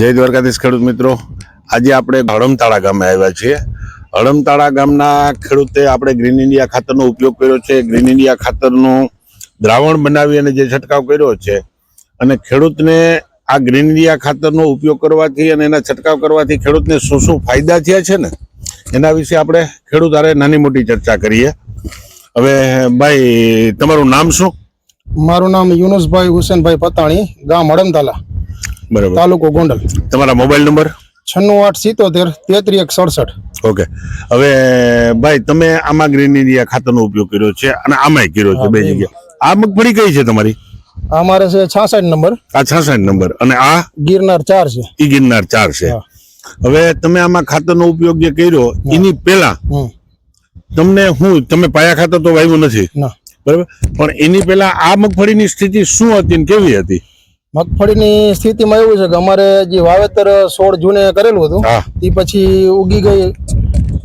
જય દ્વારકાધીશ ખેડૂત મિત્રો. આજે આપણે હળમતાળા ગામે આવ્યા છીએ. હળમતાળા ગામના ખેડૂતે આપણે ગ્રીન ઇન્ડિયા ખાતરનો ઉપયોગ કર્યો છે. ગ્રીન ઇન્ડિયા ખાતરનું દ્રાવણ બનાવી અને જે છંટકાવ કર્યો છે અને ખેડૂતને આ ગ્રીન ઇન્ડિયા ખાતરનો ઉપયોગ કરવાથી અને એના છંટકાવ કરવાથી ખેડૂતને શું શું ફાયદા થયા છે ને? એના વિશે આપણે ખેડૂત હારે નાની મોટી ચર્ચા કરીએ. હવે ભાઈ, તમારું નામ શું? મારું નામ યુનુસભાઈ હુસેનભાઈ પતાણી, ગામ હડમતાલા બરાબર. તાલુકો ગોંડલ. તમારા મોબાઈલ નંબર? છન્નું આઠ સિત્તોતેર તેત્રી એક સડસઠ. ઓકે. હવે ભાઈ તમે આમાં ગ્રીન ઇન્ડિયા ખાતરનો ઉપયોગ કર્યો છે અને આમાંય કર્યો છે બે જગ્યા આ મગફળી કઈ છે તમારી? આ મારે છે છાસઠ નંબર. આ છાસઠ નંબર. અને આ? ગિરનાર ચાર છે. ઈ ગિરનાર ચાર છે. હવે તમે આમાં ખાતરનો ઉપયોગ જે કર્યો એની પહેલા તમને હું તમે પાયા ખાતર તો વાવ્યું નથી. બરાબર? પણ એની પહેલા આ મગફળીની સ્થિતિ શું હતી ને કેવી હતી? મગફળીની સ્થિતિમાં એવું છે કે અમારે જે વાવેતર સોળ જૂને કરેલું હતું એ પછી ઉગી ગઈ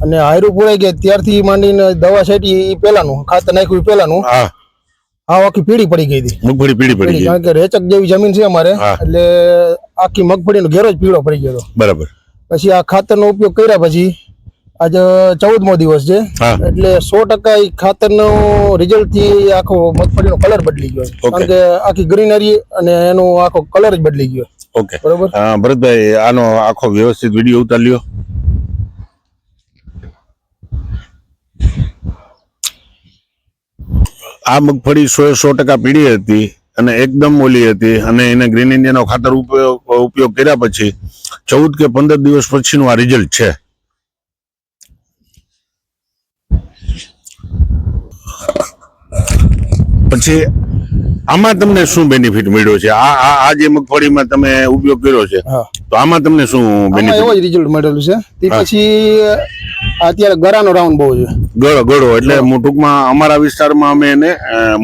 અને હાયરું પુરાઈ ગયા. ત્યારથી માંડીને દવા છેટી એ પહેલાનું ખાતર નાખ્યું પહેલાનું હા. આ આખી પીળી પડી ગઈ હતી. મગફળી પીળી પડી ગઈ. કારણ કે રેચક જેવી જમીન છે અમારે એટલે આખી મગફળીનો ઘેરો જ પીળો પડી ગયો હતો બરાબર. પછી આ ખાતરનો ઉપયોગ કર્યા પછી આજે ચૌદમો દિવસ છે. એટલે સો ટકા ઈ ખાતરનો રિઝલ્ટથી આખો મગફળીનો કલર બદલી ગયો. કારણ કે આખી ગ્રીનરી અને એનો આખો કલર જ બદલી ગયો ઓકે બરોબર? ભરતભાઈ આનો આખો વ્યવસ્થિત વીડિયો ઉતાર લ્યો આ મગફળી સો સો ટકા પીળી હતી અને એકદમ ઓલી હતી અને એને ગ્રીન ઇન્ડિયાનો ખાતર ઉપયોગ ઉપયોગ કર્યા પછી ચૌદ કે પંદર દિવસ પછીનું આ રિઝલ્ટ છે. પછી આમાં તમને શું બેનિફિટ મળ્યો છે? આ આ જે મગફળીમાં તમે ઉપયોગ કર્યો છે તો આમાં તમને શું બેનિફિટ એવો જ રિઝલ્ટ મળેલું છે. તે પછી અત્યારે ગરાનો રાઉન્ડ બહુ છે. ગળો ગળો એટલે હું ટૂંકમાં અમારા વિસ્તારમાં અમે એને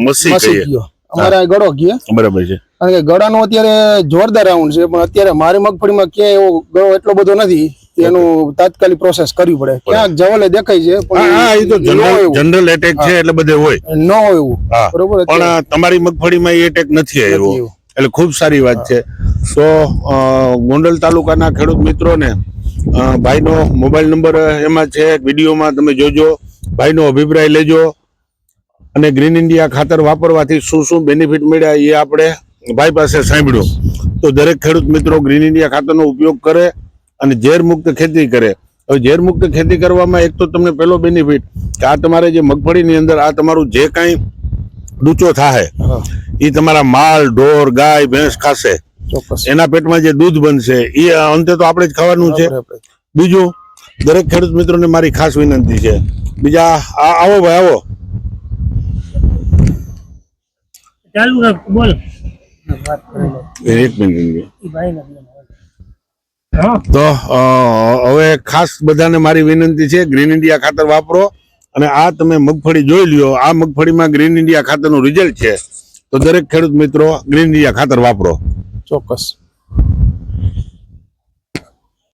મસી કહીએ. અમારા ગળો કહીએ બરાબર છે. કારણ કે ગળાનો અત્યારે જોરદાર રાઉન્ડ છે પણ અત્યારે મારી મગફળીમાં ક્યાંય એવો ગળો એટલો બધો નથી. એનું તાત્કાલિક પ્રોસેસ કરવી પડે. ક્યાંક જવલે દેખાય છે તો જનરલ એટેક છે એટલે બધે હોય. ન હોય એવું. બરોબર? પણ તમારી મગફળીમાં એ એટેક નથી આવ્યો. એટલે ખૂબ સારી વાત છે. તો ગોંડલ તાલુકાના ખેડૂત મિત્રોને ભાઈનો મોબાઈલ નંબર એમાં છે. વિડીયોમાં તમે જોજો. ભાઈનો અભિપ્રાય લેજો. અને ગ્રીન ઇન્ડિયા ખાતર વાપરવાથી શું શું બેનિફિટ મળ્યા એ આપણે ભાઈ પાસે સાંભળ્યું. તો દરેક ખેડૂત મિત્રો ગ્રીન ઇન્ડિયા ખાતરનો ઉપયોગ કરે. અને ઝેરમુક્ત ખેતી કરે. હવે ઝેરમુક્ત ખેતી કરવામાં એક તો તમને પહેલો બેનિફિટ કે આ તમારે જે મગફળીની અંદર આ તમારું જે કાંઈ ડૂચો થાય એ તમારા માલ ઢોર ગાય ભેંસ ખાશે. એના પેટમાં જે દૂધ બનશે એ અંતે તો આપણે જ ખાવાનું છે. બીજું દરેક ખેડૂત મિત્રોને મારી ખાસ વિનંતી છે. બીજા આ- આવો ભાઈ આવો. ચાલુ બોલ. એક મિનિટ તો હવે ખાસ બધાને મારી વિનંતી છે ગ્રીન ઇન્ડિયા ખાતર વાપરો અને આ તમે મગફળી જોઈ લ્યો આ મગફળીમાં ગ્રીન ઇન્ડિયા ખાતરનું રિઝલ્ટ છે. તો દરેક ખેડૂત મિત્રો ગ્રીન ઇન્ડિયા ખાતર વાપરો. ચોક્કસ.